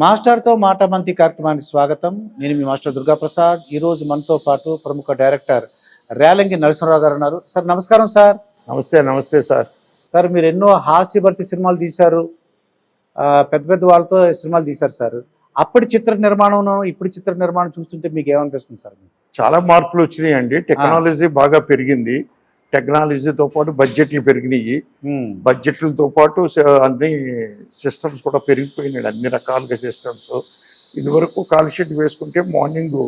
మాస్టర్తో మాట మంతి కార్యక్రమానికి స్వాగతం. నేను మీ మాస్టర్ దుర్గాప్రసాద్. ఈ రోజు మనతో పాటు ప్రముఖ డైరెక్టర్ రేలంగి నరసింహరావు గారు ఉన్నారు. సార్ నమస్కారం సార్. నమస్తే నమస్తే సార్. సార్ మీరు ఎన్నో హాస్యభర్తి సినిమాలు తీశారు. పెద్ద పెద్ద వాళ్ళతో సినిమాలు తీశారు సార్. అప్పటి చిత్ర నిర్మాణం ఇప్పుడు చిత్ర నిర్మాణం చూస్తుంటే మీకు ఏమనిపిస్తుంది సార్? చాలా మార్పులు వచ్చినాయండి. టెక్నాలజీ బాగా పెరిగింది. టెక్నాలజీతో పాటు బడ్జెట్లు పెరిగినాయి. బడ్జెట్లతో పాటు అన్ని సిస్టమ్స్ కూడా పెరిగిపోయినాయి. అన్ని రకాలుగా సిస్టమ్స్. ఇదివరకు కాల్ షీట్ వేసుకుంటే మార్నింగ్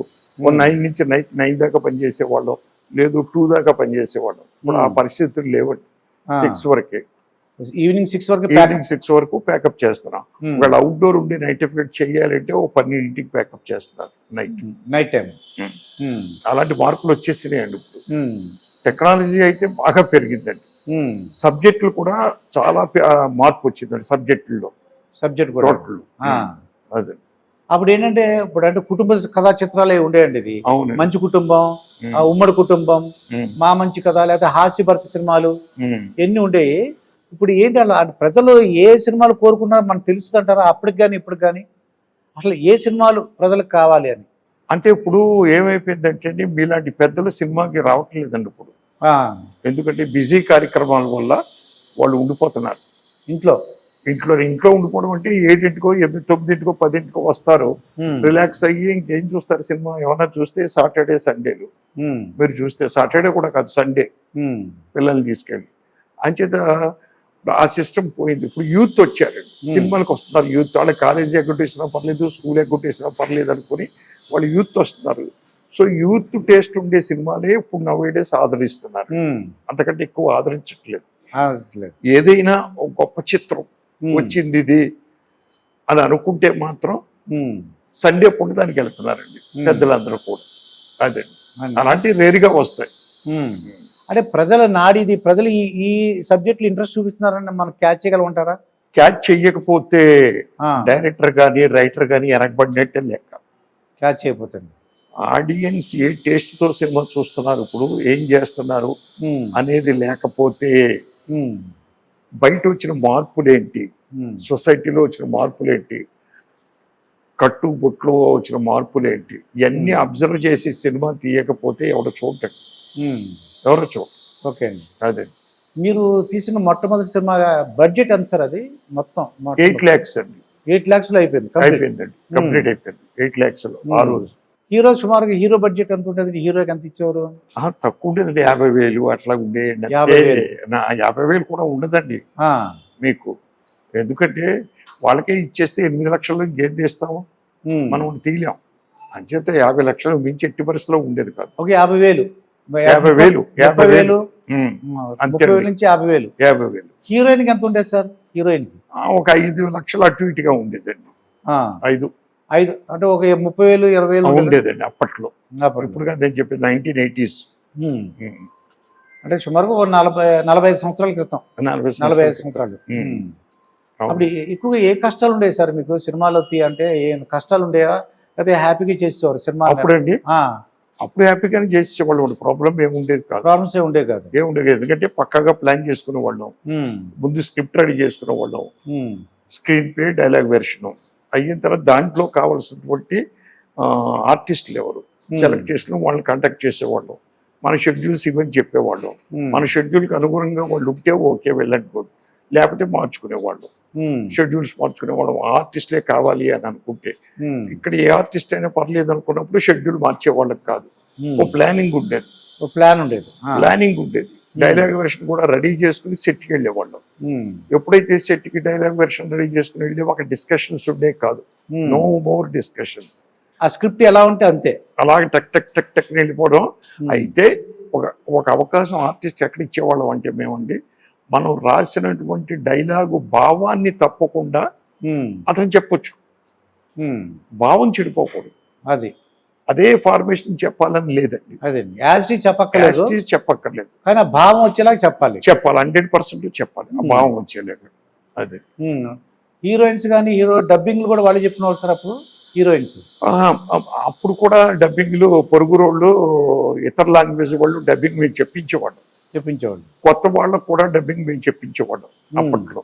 నైన్ నుంచి నైట్ నైన్ దాకా పనిచేసేవాళ్ళం. లేదు టూ దాకా పనిచేసేవాళ్ళం. ఇప్పుడు ఆ. పరిస్థితులు లేవండి. సిక్స్ వరకే. ఈవినింగ్ సిక్స్ వరకు ఈవినింగ్ సిక్స్ వరకు ప్యాకప్ చేస్తున్నాం. ఒకవేళ అవుట్డోర్ ఉండి నైట్ ఎఫెక్ట్ చేయాలంటే ఓ పన్నెండింటికి ప్యాకప్ చేస్తున్నారు నైట్. నైట్ టైం అలాంటి మార్పులు వచ్చేసినాయండి ఇప్పుడు. టెక్నాలజీ అయితే బాగా పెరిగిందండి. సబ్జెక్టులు కూడా చాలా మార్పు వచ్చిందండి సబ్జెక్టుల్లో. Subject total. అదే. అప్పుడు ఏంటంటే ఇప్పుడు అంటే కుటుంబ కథా చిత్రాలే ఉండేయండి ఇది. మంచి కుటుంబం ఆ ఉమ్మడి కుటుంబం మా మంచి కథ లేకపోతే హాస్యభర్త సినిమాలు ఎన్ని ఉండేవి ఇప్పుడు ఏంటి అలా ప్రజలు ఏ సినిమాలు కోరుకున్నారో మనకు తెలుస్తుంది అంటారా? అప్పటికి కానీ ఇప్పటికి కానీ అసలు ఏ సినిమాలు ప్రజలకు కావాలి అని? అంటే ఇప్పుడు ఏమైపోయిందంటే మీలాంటి పెద్దలు సినిమాకి రావట్లేదండి ఇప్పుడు. ఎందుకంటే బిజీ కార్యక్రమాల వల్ల వాళ్ళు ఉండిపోతున్నారు. ఇంట్లో ఇంట్లో ఇంట్లో ఉండిపోవడం అంటే ఏడింటికో ఎనిమిది తొమ్మిదింటికో పదింటికో వస్తారు. రిలాక్స్ అయ్యి ఇంకేం చూస్తారు సినిమా? ఏమన్నా చూస్తే సాటర్డే సండేలు. మీరు చూస్తే సాటర్డే కూడా కాదు సండే. పిల్లల్ని తీసుకెళ్ళి. అంచేత ఆ సిస్టమ్ పోయింది. ఇప్పుడు యూత్ వచ్చారండి Hmm. సినిమాలకు వస్తున్నారు యూత్. వాళ్ళ కాలేజీ ఎగ్గొట్టేసినా పర్లేదు స్కూల్ ఎగ్గొట్టేసినా పర్లేదు అనుకుని వాళ్ళు యూత్ వస్తున్నారు. సో యూత్ టేస్ట్ ఉండే సినిమాలే ఇప్పుడు నవ్వేడేస్ ఆదరిస్తున్నారు. ఉమ్, అంతకంటే ఎక్కువ ఆదరించట్లేదు. ఏదైనా ఒక గొప్ప చిత్రం వచ్చింది ఇది అని అనుకుంటే మాత్రం సండే పూట దానికి వెళ్తున్నారండి. పెద్దలందరూ కూడా. అదే. అలాంటివి రేరుగా వస్తాయి. అంటే ప్రజల నాడిది ప్రజలు ఈ ఈ సబ్జెక్టులు ఇంట్రెస్ట్ చూపిస్తున్నారని మనం క్యాచ్ చేయగలమంటారా క్యాచ్ చెయ్యకపోతే ఆ, డైరెక్టర్ కానీ రైటర్ కానీ వెనకబడినట్టే లెక్క. క్యాచ్ చేయకపోతుంది ఆడియన్స్ ఏ టేస్ట్తో సినిమా చూస్తున్నారు? ఇప్పుడు ఏం చేస్తున్నారు? అనేది లేకపోతే బయట వచ్చిన మార్పులేంటి? ఉమ్, సొసైటీలో వచ్చిన మార్పులేంటి? కట్టు బొట్లో వచ్చిన మార్పులేంటి? ఇవన్నీ Hmm. అబ్జర్వ్ చేసి సినిమా తీయకపోతే ఎవరు చూడండి ఉమ్. ఎవరు చూడ ఓకే. అండి అదే. మీరు తీసిన మొట్టమొదటి సినిమా బడ్జెట్ ఎంత సార్ అది? మొత్తం ఎయిట్ ల్యాక్స్ అండి. ఎయిట్ లాక్స్లో అయిపోయింది. అయిపోయిందండి. కంప్లీట్ అయిపోయింది. ఎయిట్ ల్యాక్స్లో ఆ. రోజు. హీరో సుమారుగా హీరో బడ్జెట్ ఎంత ఉంటుంది? హీరోకి ఎంత ఇచ్చేవారు? తక్కువ ఉండేది యాభై వేలు అట్లా ఉండేయండి. యాభై వేలు. కూడా ఉండదండి. ఆ, మీకు. ఎందుకంటే వాళ్ళకే ఇచ్చేస్తే ఎనిమిది లక్షలు ఇంకేం తీస్తాము. మనం తీయలేం. అంచేత యాభై లక్షలు మించి ఎట్టి పరిస్థితిలో ఉండేది కాదు. ఒక యాభై వేలు. యాభై వేలు యాభై వేలు. అంతే. నుంచి యాభై వేలు. యాభై వేలు. హీరోయిన్ ఎంత ఉండేది సార్? హీరోయిన్ ఒక ఐదు లక్షలు అటు ఇటుగా ఉండేదండి. ఐదు. ఐదు అంటే ఒక ముప్పై వేలు ఇరవై వేలు ఉండేది. ఉండేదండి అప్పట్లో. ఇప్పుడు కాదని చెప్పి నైన్టీన్ ఎయిటీస్. అంటే సుమారుగా ఒక నలభై నలభై ఐదు సంవత్సరాల క్రితం. నలభై నలభై ఐదు సంవత్సరాలు. అప్పుడు ఎక్కువగా ఏ కష్టాలు ఉండేవి సార్ మీకు? సినిమాలో అంటే ఏ కష్టాలు ఉండేవా? లేకపోతే హ్యాపీగా చేసేవారు సినిమా అప్పుడండి. అప్పుడు హ్యాపీగానే చేసేవాళ్ళు ప్రాబ్లం ఏముండేది కాదు. ప్రాబ్లమ్స్ ఏ ఉండేవి కాదు. ఏముండేది ఎందుకంటే పక్కాగా ప్లాన్ చేసుకునే వాళ్ళం ముందు స్క్రిప్ట్ రెడీ చేసుకునే వాళ్ళం స్క్రీన్ ప్లే డైలాగ్ వెర్షన్. అయిన తర్వాత దాంట్లో కావాల్సినటువంటి ఆర్టిస్టులు ఎవరు? Hmm. సెలెక్ట్ చేసుకుని వాళ్ళని కాంటాక్ట్ చేసేవాళ్ళం. మన షెడ్యూల్స్ ఇవన్నీ చెప్పేవాళ్ళం. ఉమ్, మన షెడ్యూల్కి అనుగుణంగా వాళ్ళు ఉంటే ఓకే వెళ్ళండి good. లేకపోతే మార్చుకునేవాళ్ళం. ఉమ్, షెడ్యూల్స్ మార్చుకునేవాళ్ళం. ఆర్టిస్ట్లే కావాలి అని అనుకుంటే. ఇక్కడ ఏ ఆర్టిస్ట్ అయినా పర్లేదు అనుకున్నప్పుడు షెడ్యూల్ మార్చేవాళ్ళకి కాదు. ఓ ప్లానింగ్ ఉండేది. ప్లాన్ ఉండేది. ప్లానింగ్ ఉండేది. డైలాగ్ వెర్షన్ కూడా రెడీ చేసుకుని సెట్కి వెళ్ళేవాళ్ళం. ఉమ్, ఎప్పుడైతే సెట్కి డైలాగ్ వెర్షన్ రెడీ చేసుకుని వెళ్ళి ఒక డిస్కషన్స్ ఉండే కాదు. నో మోర్ డిస్కషన్స్ ఆ స్క్రిప్ట్ ఎలా ఉంటే అంతే. అలాగే టక్ టక్ టక్ టక్ వెళ్ళిపోవడం. ఉమ్, అయితే ఒక ఒక అవకాశం ఆర్టిస్ట్ ఎక్కడ ఇచ్చేవాళ్ళం అంటే మేమండి మనం రాసినటువంటి డైలాగు భావాన్ని తప్పకుండా ఉమ్, అతను చెప్పొచ్చు. భావం చెడిపోకూడదు. అది. అదే ఫార్మేషన్ చెప్పాలని లేదండి. అదే యాజిటీ చెప్పక్కర్లేదు. చెప్పక్కర్లేదు. కానీ ఆ భావం వచ్చేలాగా చెప్పాలి. చెప్పాలి. హండ్రెడ్ పర్సెంట్ చెప్పాలి. ఆ Hmm. భావం వచ్చేలాగా. అదే. ఉమ్. హీరోయిన్స్ కానీ హీరో డబ్బింగ్లు కూడా వాళ్ళు చెప్పిన సార్ అప్పుడు? హీరోయిన్స్. అప్పుడు కూడా డబ్బింగ్లు పొరుగు రోళ్ళు ఇతర లాంగ్వేజ్ వాళ్ళు డబ్బింగ్ మేము చెప్పించేవాళ్ళం. చెప్పించేవాళ్ళు. కొత్త వాళ్ళకు కూడా డబ్బింగ్ మేము చెప్పించేవాళ్ళం ఉమ్, అప్పట్లో.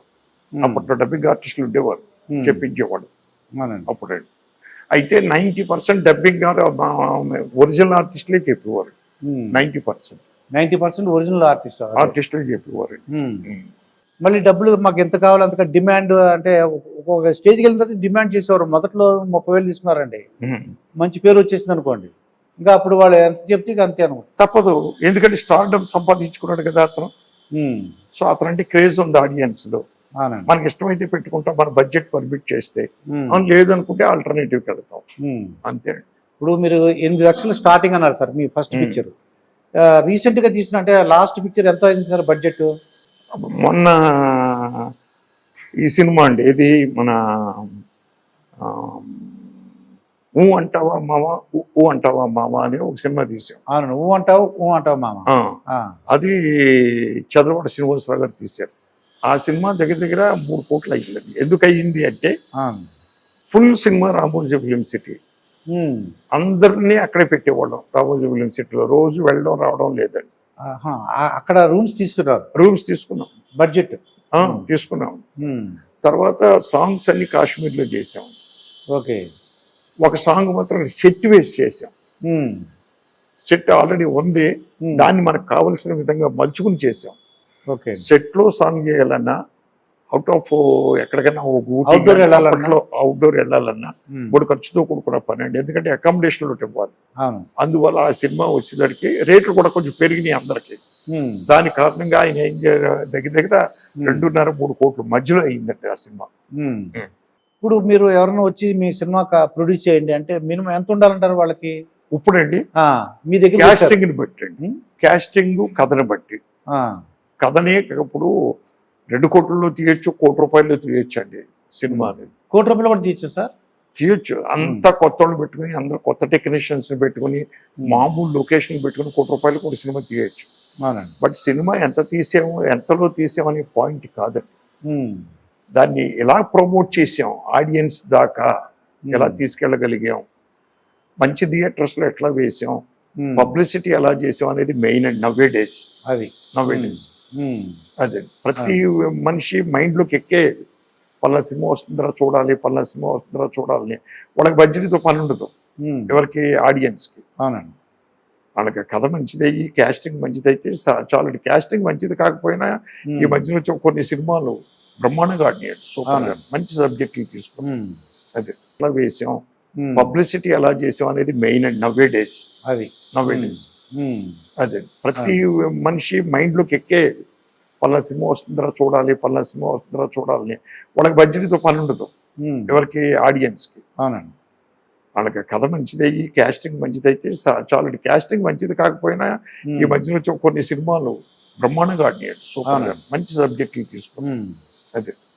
అప్పట్లో డబ్బింగ్ ఆర్టిస్టులు ఉండేవారు. చెప్పించేవాడు అవునండి. అప్పుడు. అయితే నైంటీ పర్సెంట్ డబ్బింగ్ ఒరిజినల్ ఆర్టిస్టులే చెప్పేవారు. Ninety percent. Ninety percent original artist ఆర్టిస్టులే చెప్పేవారు. మళ్ళీ డబ్బులు మాకు ఎంత కావాలో అంతగా డిమాండ్ అంటే ఒక్కొక్క స్టేజ్కి వెళ్ళిన తర్వాత డిమాండ్ చేసేవారు. మొదట్లో ముప్పై వేలు తీసుకున్నారండి. మంచి పేరు వచ్చేసింది అనుకోండి. ఇంకా అప్పుడు వాళ్ళు ఎంత చెప్తే ఇక అంతే అనుకుంటారు తప్పదు. ఎందుకంటే స్టార్డమ్ సంపాదించుకున్నాడు కదా అతను. సో అతను అంటే క్రేజ్ ఉంది ఆడియన్స్లో అవునండి మనకి ఇష్టమైతే పెట్టుకుంటాం మన బడ్జెట్ పర్మిట్ చేస్తే. అవును లేదనుకుంటే ఆల్టర్నేటివ్ వెళ్తాం. ఉమ్. అంతే ఇప్పుడు మీరు ఎనిమిది లక్షలు స్టార్టింగ్ అన్నారు సార్ మీ ఫస్ట్. పిక్చర్ రీసెంట్గా తీసిన అంటే లాస్ట్ పిక్చర్ ఎంత అయింది సార్ బడ్జెట్ మొన్న ఈ సినిమా అండి ఇది మన ఊ అంటావా మామ ఊ- ఊ అంటావా మామ అని ఒక సినిమా తీసాం. అవును నువ్వు అంటావు నువ్వు అంటావు మామ. అది చంద్రబాబు శ్రీనివాసరావు గారు తీశారు. ఆ సినిమా దగ్గర దగ్గర మూడు కోట్లు అయ్యింది ఎందుకు అయ్యింది అంటే. Full cinema Ramoji film city. అందరినీ అక్కడే పెట్టేవాళ్ళం రామోజీ ఫిలిం సిటీలో. రోజు వెళ్ళడం రావడం లేదండి. అక్కడ రూమ్స్ తీసుకున్నారు. రూమ్స్ తీసుకున్నాం. బడ్జెట్. తీసుకున్నాం. తర్వాత సాంగ్స్ అన్ని కాశ్మీర్లో చేసాం ఓకే. ఒక సాంగ్ మాత్రం సెట్ వేసి చేసాం. సెట్ ఆల్రెడీ ఉంది. దాన్ని మనకు కావలసిన విధంగా మలుచుకుని చేసాం ఓకే సెట్లో సాంగ్ చేయాలన్నా అవుట్ ఆఫ్ ఎక్కడికైనా Outdoor వెళ్ళాలన్నా? అవుట్డోర్ వెళ్ళాలన్నా ఉమ్. మూడు ఖర్చుతో కూడుకున్న పని అండి ఎందుకంటే అకామిడేషన్ ఒకటి ఇవ్వాలి అందువల్ల ఆ సినిమా వచ్చేసరికి రేట్లు కూడా కొంచెం పెరిగినాయి అందరికి ఉమ్. దాని కారణంగా ఆయన ఏం దగ్గర దగ్గర ఉమ్. రెండున్నర మూడు కోట్లు మధ్యలో అయిందండి ఆ సినిమా. ఇప్పుడు మీరు ఎవరైనా వచ్చి మీ సినిమా ప్రొడ్యూస్ చేయండి అంటే మినిమం ఎంత ఉండాలంటారు వాళ్ళకి ఇప్పుడండి మీ దగ్గర క్యాస్టింగ్ని బట్టి అండి. క్యాస్టింగ్ కథను బట్టి కథనే ఇప్పుడు రెండు కోట్లలో తీయొచ్చు కోటి రూపాయలు తీయొచ్చు అండి సినిమాని కోటి రూపాయలు కూడా తీయచ్చు సార్ తీయొచ్చు అంత కొత్త వాళ్ళు పెట్టుకుని అందరు కొత్త టెక్నీషియన్స్ పెట్టుకుని మామూలు లొకేషన్ పెట్టుకుని కోటి రూపాయలు కూడా సినిమా తీయొచ్చు బట్ సినిమా ఎంత తీసాము ఎంతలో తీసామనే పాయింట్ కాదండి. దాన్ని ఎలా ప్రమోట్ చేసాం ఆడియన్స్ దాకా ఎలా. తీసుకెళ్ళగలిగాం మంచి థియేటర్స్లో ఎట్లా వేసాం. పబ్లిసిటీ ఎలా చేసాం అనేది మెయిన్ అండి నవ్వే డేస్ అది నవ్వే. డేస్. అదే. మనిషి మనిషి మైండ్లోకి ఎక్కే పలానా సినిమా వస్తుందిరా చూడాలి పలానా సినిమా వస్తుందిరా చూడాలి. వాళ్ళకి బడ్జెట్తో పని ఉండదు. ఎవరికి? ఆడియన్స్కి. అవునండి. వాళ్ళకి కథ మంచిదయ్యి క్యాస్టింగ్ మంచిదైతే చాలు క్యాస్టింగ్ మంచిది కాకపోయినా ఈ. మధ్యలో వచ్చే కొన్ని సినిమాలు బ్రహ్మాండంగా ఆడినాడు సూపర్. మంచి సబ్జెక్టులు తీసుకున్నాం. అదే. ఎలా వేసాం. పబ్లిసిటీ ఎలా చేసాం అనేది మెయిన్ అండి నవ్వే డేస్. అది. నవ్వే. డేస్. అదే. ప్రతి మనిషి మైండ్లోకి ఎక్కే పలానా సినిమా వస్తుందిరా చూడాలి పలానా సినిమా వస్తుందిరా చూడాలి. వాళ్ళకి బడ్జెట్తో పని ఉండదు. ఎవరికి? ఆడియన్స్కి. అవునండి. వాళ్ళకి కథ మంచిదయ్యి క్యాస్టింగ్ మంచిదైతే చాలు క్యాస్టింగ్ మంచిది కాకపోయినా. ఈ మధ్యలో వచ్చే కొన్ని సినిమాలు బ్రహ్మాండంగా ఆడినాడు సూపర్. మంచి సబ్జెక్టులు తీసుకున్నాం. అదే.